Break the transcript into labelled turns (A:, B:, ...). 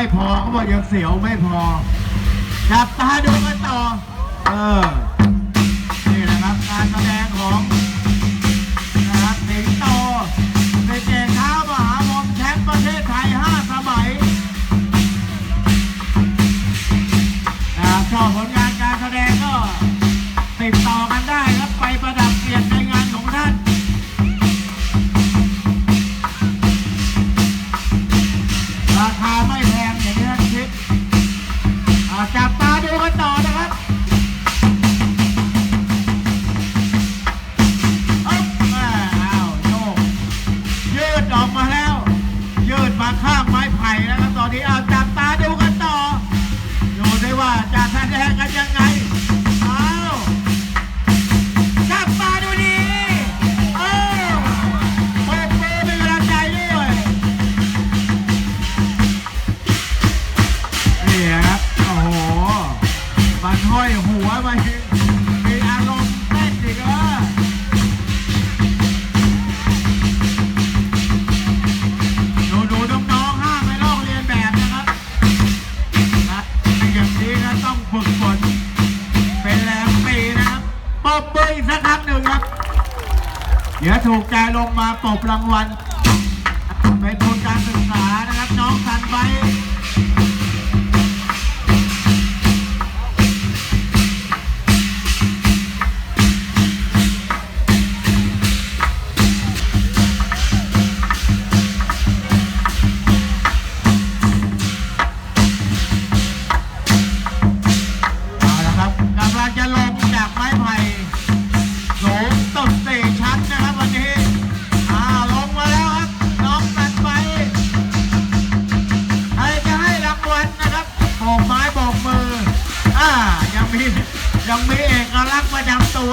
A: ไม่พอเขาบอกยังเสียวไม่พอจับตาดูกันต่อ เออ ห้อยหัวมามีอารมณ์เต้นอีกเออดูดูน้องๆห้ามไปลอกเรียนแบบนะครับนะอย่างนี้นะต้องฝึกฝนเป็นแรงปีนะครับปบมืออีกสักครั้งหนึ่งครับ เดี๋ยวถูกใจลงมาปรบรางวัลเป็นทุนการศึกษานะครับน้องสันไว้ ยังมีเอกลักษณ์ประจำตัว